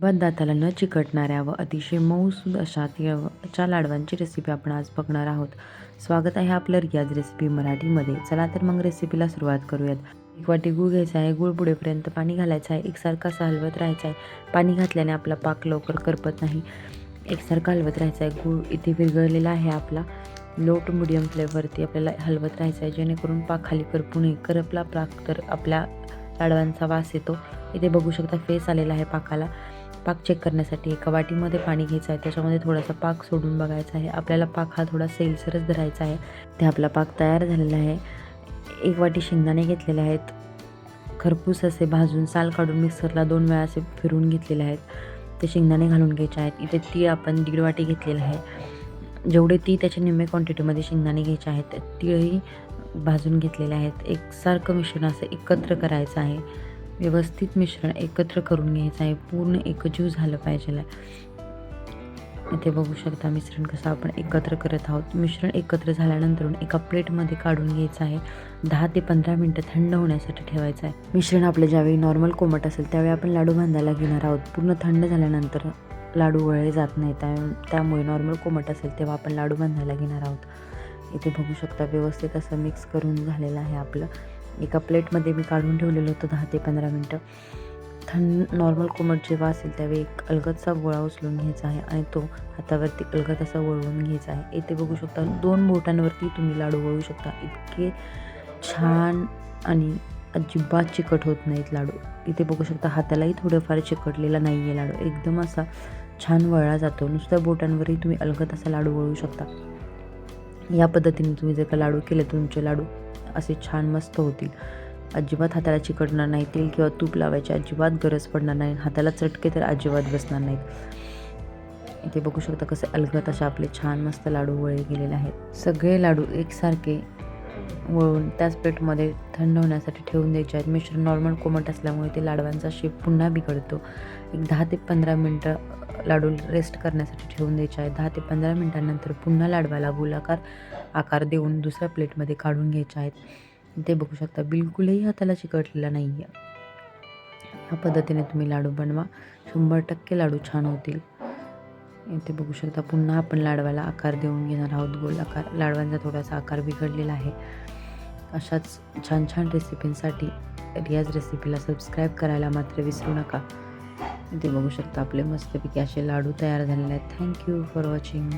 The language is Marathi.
दाताला न चिकटणाऱ्या व अतिशय मऊसूद अशा तिळच्या लाडवांची रेसिपी आपण आज बघणार आहोत. स्वागत आहे आपलं रियाज रेसिपी मराठीमध्ये. चला तर मग रेसिपीला सुरुवात करूयात. एक वाटी गूळ घ्यायचा आहे. गूळ पुढेपर्यंत पाणी घालायचं आहे. एकसारखा असं हलवत राहायचं आहे. पाणी घातल्याने आपला पाक लवकर करपत नाही. एकसारखा हलवत राहायचं आहे. गूळ इथे विरघळलेला आहे आपला. लो टू मिडियम फ्लेवरती आपल्याला हलवत राहायचं आहे. जेणेकरून पाक खाली करपू नये. करपला पाक तर आपल्या लाडवांचा वास येतो. इथे बघू शकता फेस आलेला आहे पाकाला. पाक चेक करण्यासाठी एका वाटीमध्ये पाणी घ्यायचं आहे. त्याच्यामध्ये थोडासा पाक सोडून बघायचा आहे. आपल्याला पाक हा थोडा सेलसरच धरायचा आहे. ते आपला पाक तयार झालेला आहे. एक वाटी शेंगदाणे घेतलेले आहेत. खरपूस असे भाजून साल काढून मिक्सरला दोन वेळा असे फिरून घेतलेले आहेत. ते शेंगदाणे घालून घ्यायचे आहेत. इथे ती आपण दीड वाटी घेतलेलं आहे. जेवढे ती त्याच्या निम्मे क्वांटिटीमध्ये शेंगदाणे घ्यायचे आहेत तीळही भाजून घेतलेले आहेत. एकसारखं मिश्रण असं एकत्र करायचं आहे. व्यवस्थित मिश्रण एकत्र करून घ्यायचं आहे. पूर्ण एकजीव झालं पाहिजे. इथे बघू शकता मिश्रण कसं आपण एकत्र करत आहोत. मिश्रण एकत्र झाल्यानंतर एका प्लेटमध्ये काढून घ्यायचं आहे. दहा ते पंधरा मिनटं थंड होण्यासाठी ठेवायचं आहे. मिश्रण आपलं ज्यावेळी नॉर्मल कोमट असेल त्यावेळी आपण लाडू बांधायला घेणार आहोत. पूर्ण थंड झाल्यानंतर लाडू वळले जात नाही त्या त्यामुळे नॉर्मल कोमट असेल तेव्हा आपण लाडू बांधायला घेणार आहोत. इथे बघू शकता व्यवस्थित असं मिक्स करून झालेलं आहे आपलं. एका प्लेटमध्ये मी काढून ठेवलेलं होतं दहा ते पंधरा मिनटं. थंड नॉर्मल कोमट जेव्हा असेल त्यावेळी एक अलगदचा गोळा उचलून घ्यायचा आहे आणि तो हातावरती अलगद असा वळवून घ्यायचा आहे. इथे बघू शकता दोन बोटांवरती तुम्ही लाडू वळू शकता. इतके छान आणि अजिबात चिकट होत नाहीत लाडू. इथे बघू शकता हातालाही थोडंफार चिकटलेला नाही आहे लाडू. एकदम असा छान वळला जातो. नुसत्या बोटांवरही तुम्ही अलगद असा लाडू वळू शकता. या पद्धतीने तुम्ही जर का लाडू केले तुमचे लाडू असे छान मस्त होतील. अजिबात हाताला चिकटणार नाही तेल किंवा तूप लावायची अजिबात गरज पडणार नाही. हाताला चटके तर अजिबात बसणार नाहीत. इथे बघू शकता कसे अलगत असे आपले छान मस्त लाडू वळे गेलेले आहेत. सगळे लाडू एकसारखे वळून त्याच प्लेटमध्ये थंड होण्यासाठी ठेवून द्यायचे आहेत. मिश्रण नॉर्मल कोमट असल्यामुळे ते लाडवांचा शेप पुन्हा बिघडतो. एक दहा ते पंधरा मिनटं लाडू रेस्ट करण्यासाठी ठेवून द्यायचे आहेत. दहा ते पंधरा मिनटांनंतर पुन्हा लाडवाला गोलाकार आकार देऊन दुसऱ्या प्लेटमध्ये काढून घ्यायचे आहेत. ते बघू शकता बिलकुलही हाताला चिकटलेला नाही आहे ह्या पद्धतीने तुम्ही लाडू बनवा. शंभर टक्के लाडू छान होतील. इथे बघू शकता पुन्हा आपण लाडवाला आकार देऊन घेणार आहोत. गोल आकार लाडवांचा थोडासा आकार बिघडलेला आहे. अशाच छान छान रेसिपींसाठी रियाज रेसिपीला सबस्क्राईब करायला मात्र विसरू नका. इथे बघू शकता आपले मस्तपैकी असे लाडू तयार झालेले आहेत. Thank you for watching